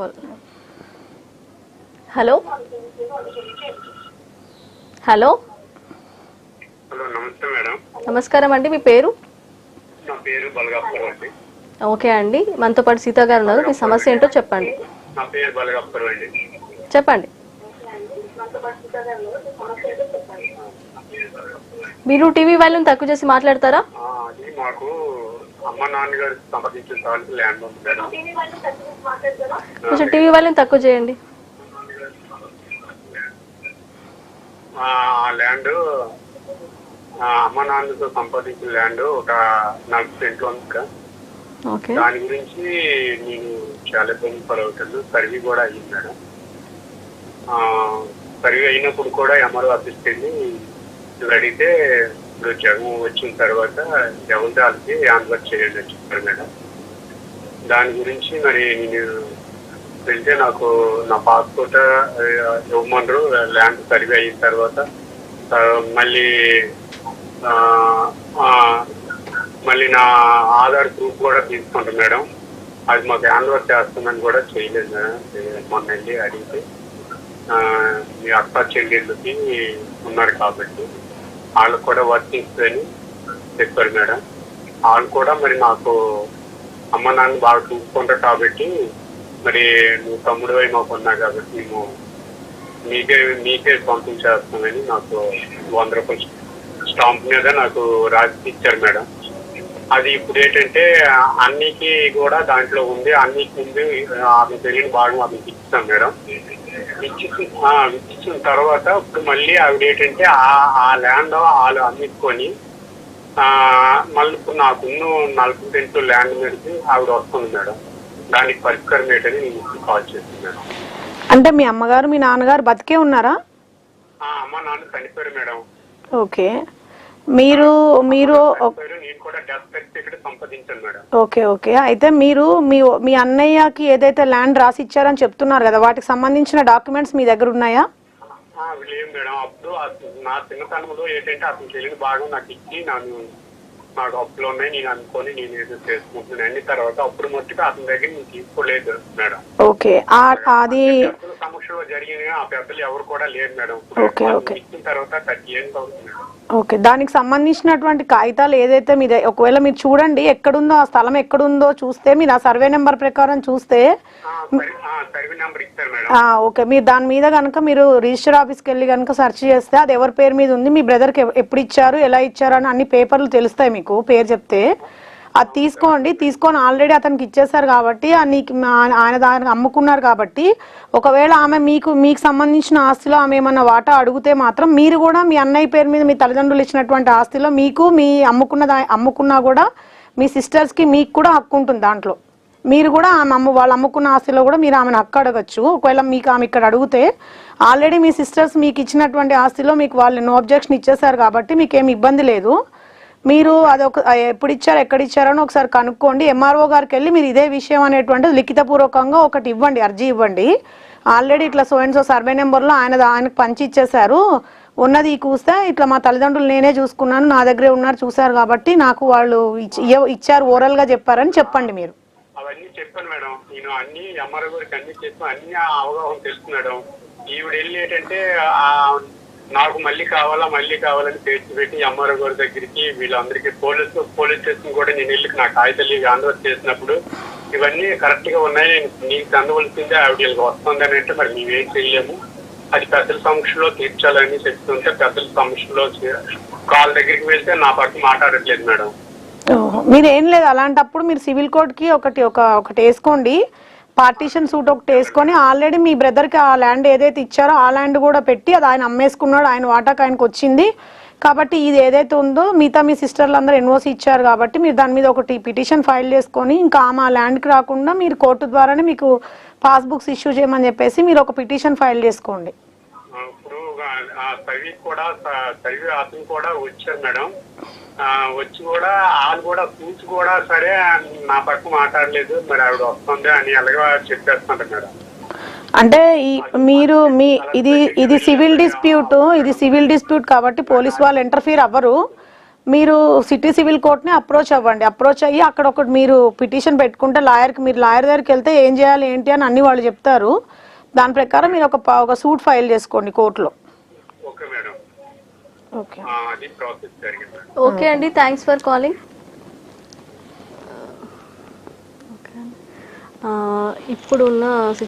Call. Hello? Hello? Hello నమస్తే madam. నమస్కారం అండి మీ పేరు? నా పేరు బలగప్పర్ అండి. ఓకే అండి మనతో పాటు సీత గారు ఉన్నారు. మీ సమస్య ఏంటో చెప్పండి. నా పేరు బలగప్పర్ అండి. చెప్పండి. మీరు టీవీ వాల్యూని తక్కువ చేసి మాట్లాడతారా? మాకు అమ్మ నాన్నగారు సంప్రదించిన తాలూకు ల్యాండ్ ఉంది మేడం. కొంచెం టీవీ వాల్యూని తక్కువ చేయండి. ఆ ల్యాండ్ అమ్మ నాన్నతో సంపాదించిన ల్యాండ్ ఒక నలభై సెంట్లు ఉంది కదా. ఓకే. దాని గురించి నేను చాలా ఇబ్బంది పడవుతాను సర్వీ కూడా అయ్యింది మేడం. ఆ, సర్వీ అయినప్పుడు కూడా ఎంఆర్ఓ ఆఫీస్కి వెళ్ళి ఇప్పుడు అడిగితే ఇప్పుడు జగన్ వచ్చిన తర్వాత జగన్ దానికి ఆన్సర్ చేయండి అని చెప్పారు మేడం. దాని గురించి మరి నేను వెళ్తే నాకు నా పాస్పోర్ట్ ఇవ్వమన్నారు. ల్యాండ్ సర్వే అయిన తర్వాత మళ్ళీ మళ్ళీ నా ఆధార్ ప్రూఫ్ కూడా తీసుకుంటాం మేడం. అది మాకు యాన్వర్ చేస్తుందని కూడా చేయలేదు మేడం. మొన్న వెళ్ళి అడిగితే మీ అక్క చెల్లెళ్ళకి ఉన్నారు కాబట్టి. వాళ్ళు కూడా వర్తింగ్స్ అని చెప్పారు మేడం. వాళ్ళు కూడా మరి నాకు అమ్మ నాన్న బాగా చూసుకుంటారు కాబట్టి మరి నువ్వు తమ్ముడు అయి మాకు ఉన్నావు కాబట్టి మేము మీకే మీకే పంపించేస్తామని నాకు వంద రూపాయలు స్టాంప్ మీద నాకు రాసి ఇచ్చారు మేడం. అది ఇప్పుడు ఏంటంటే అన్నికి కూడా దాంట్లో ఉంది. అన్నికి ముందు ఆమె తెలియని భాగం ఆమెకి ఇస్తాం మేడం. ఇచ్చిన తర్వాత ఇప్పుడు మళ్ళీ ఆవిడ ఏంటంటే ఆ ల్యాండ్ వాళ్ళు అమ్ముకొని ఆ, మళ్ళీ ఇప్పుడు నాకున్న నలభై సెంట్లు ల్యాండ్ మీదకి ఆవిడ వస్తుంది మేడం. దానికి పరిష్కారం ఏంటని నేను కాల్ చేసింది మేడం. అంటే మీ అమ్మగారు మీ నాన్నగారు బతికే ఉన్నారా? ఆ, అమ్మ నాన్న చనిపోయారు మేడం. ఓకే. మీరు మీరు ఓకే ఓకే. అయితే మీరు మీ మీ అన్నయ్యకి ఏదైతే ల్యాండ్ రాసి ఇచ్చారని చెప్తున్నారు కదా వాటికి సంబంధించిన డాక్యుమెంట్స్ మీ దగ్గర ఉన్నాయా? లేదు మేడం. అప్పుడు నా చిన్నతనంలో ఏంటంటే అతను తెలియని భాగం నాకు ఇచ్చి నన్ను నాకు అప్పులు ఉన్నాయి నేను అనుకొని నేను ఏదో చేసుకుంటున్నాను. అన్ని తర్వాత అప్పుడు మట్టుకు అతని దగ్గర నేను తీసుకోలేదు మేడం. ఓకే. అది పెద్దల సమక్షంలో జరిగిన ఆ పెద్దలు ఎవరు కూడా లేరు మేడం. ఇచ్చిన తర్వాత థర్టీ ఇయర్స్ అవుతుంది మేడం. ఓకే దానికి సంబంధించినటువంటి కాగితాలు ఏదైతే మీ ద- ఒకవేళ మీరు చూడండి ఎక్కడుందో ఆ స్థలం ఎక్కడుందో చూస్తే మీరు ఆ సర్వే నెంబర్ ప్రకారం చూస్తే ఓకే మీరు దాని మీద కనుక మీరు రిజిస్టర్ ఆఫీస్కి వెళ్ళి కనుక సెర్చ్ చేస్తే అది ఎవరి పేరు మీద ఉంది మీ బ్రదర్కి ఎప్పుడు ఇచ్చారు ఎలా ఇచ్చారు అని అన్ని పేపర్లు తెలుస్తాయి మీకు పేరు చెప్తే. అది తీసుకోండి తీసుకొని ఆల్రెడీ అతనికి ఇచ్చేసారు కాబట్టి ఆ నీకు ఆయన దానికి అమ్ముకున్నారు కాబట్టి ఒకవేళ ఆమె మీకు మీకు సంబంధించిన ఆస్తిలో ఆమె ఏమన్నా వాటా అడిగితే మాత్రం మీరు కూడా మీ అన్నయ్య పేరు మీద మీ తల్లిదండ్రులు ఇచ్చినటువంటి ఆస్తిలో మీకు మీ అమ్ముకున్న అమ్ముకున్నా కూడా మీ సిస్టర్స్కి మీకు కూడా హక్కు ఉంటుంది దాంట్లో. మీరు కూడా ఆమె అమ్ము వాళ్ళు అమ్ముకున్న ఆస్తిలో కూడా మీరు ఆమెను హక్కు అడగచ్చు. ఒకవేళ మీకు ఆమె ఇక్కడ అడిగితే ఆల్రెడీ మీ సిస్టర్స్ మీకు ఇచ్చినటువంటి ఆస్తిలో మీకు వాళ్ళు నో అబ్జెక్షన్ ఇచ్చేసారు కాబట్టి మీకు ఏమి ఇబ్బంది లేదు. మీరు అదొక ఎప్పుడు ఇచ్చారు ఎక్కడ ఇచ్చారని ఒకసారి కనుక్కోండి. ఎంఆర్ఓ గారికి వెళ్ళి మీరు ఇదే విషయం అనేటువంటిది లిఖితపూర్వకంగా ఒకటి ఇవ్వండి అర్జీ ఇవ్వండి. ఆల్రెడీ ఇట్లా సో అండ్ సో సర్వే నెంబర్లో ఆయన ఆయనకు పంచి ఇచ్చేశారు. ఉన్నది కూస్తే ఇట్లా మా తల్లిదండ్రులు నేనే చూసుకున్నాను నా దగ్గరే ఉన్నారు చూశారు కాబట్టి నాకు వాళ్ళు ఇచ్చి- ఇచ్చారు ఓరల్గా చెప్పారని చెప్పండి మీరు. అవన్నీ చెప్పాను మేడం. నేను అన్ని ఎంఆర్ఓ గారికి అన్ని చెప్పి అన్ని అవగాహన తెలుసు మేడం. ఈవిడ వెళ్ళి ఏంటంటే నాకు మళ్ళీ కావాలా మళ్ళీ కావాలని పేర్చి పెట్టి ఎంఆర్ఓ గారి దగ్గరికి వీళ్ళందరికీ పోలీసు పోలీస్ స్టేషన్ కూడా నేను వెళ్ళి నాకు కాగితాలు ఇవి ఆందోళన చేసినప్పుడు ఇవన్నీ కరెక్ట్గా ఉన్నాయి. నీకు అందవలసిందే ఆవిడ వస్తుందని వస్తుంది అని అంటే మరి మేమేం చేయలేము. అది పెద్దల సమక్షంలో తీర్చాలని చెప్తుంటే పెద్దల సమక్షంలో చే- కాల్ దగ్గరికి వెళ్తే నా పక్క మాట్లాడట్లేదు మేడం. మీరు ఏం లేదు. అలాంటప్పుడు మీరు సివిల్ కోర్ట్కి ఒకటి ఒక ఒకటి వేసుకోండి. పార్టీషన్ సూట్ ఒకటి వేసుకొని ఆల్రెడీ మీ బ్రదర్కి ఆ ల్యాండ్ ఏదైతే ఇచ్చారో ఆ ల్యాండ్ కూడా పెట్టి అది ఆయన అమ్మేసుకున్నాడు ఆయన వాటాకు ఆయనకు వచ్చింది. కాబట్టి ఇది ఏదైతే ఉందో మిగతా మీ సిస్టర్లు అందరూ ఎన్ఓసి ఇచ్చారు కాబట్టి మీరు దాని మీద ఒకటి పిటిషన్ ఫైల్ చేసుకొని ఇంకా ఆమె ల్యాండ్కి రాకుండా మీరు కోర్టు ద్వారానే మీకు పాస్బుక్స్ ఇష్యూ చేయమని చెప్పేసి మీరు ఒక పిటిషన్ ఫైల్ చేసుకోండి. ఇప్పుడు కూడా కూడా వచ్చారు మేడం. వచ్చి కూడా వాళ్ళు కూడా కూర్చు కూడా సరే నా పక్క మాట్లాడలేదు. మరి ఆవిడ వస్తుంది అని అలాగే చెప్పేస్తున్నారు మేడం. అంటే మీరు మీ ఇది ఇది సివిల్ డిస్ప్యూట్ ఇది సివిల్ డిస్ప్యూట్ కాబట్టి పోలీస్ వాళ్ళు ఇంటర్ఫీర్ అవ్వరు. మీరు సిటీ సివిల్ కోర్ట్ని అప్రోచ్ అవ్వండి. అప్రోచ్ అయ్యి అక్కడ ఒకటి మీరు పిటిషన్ పెట్టుకుంటే లాయర్కి మీరు లాయర్ దగ్గరికి వెళ్తే ఏం చేయాలి ఏంటి అని అన్ని వాళ్ళు చెప్తారు. దాని ప్రకారం మీరు ఒక ఒక సూట్ ఫైల్ చేసుకోండి కోర్టులో. Okay madam. అది ఓకే అండి థ్యాంక్స్ ఫర్ కాలింగ్. ఇప్పుడున్న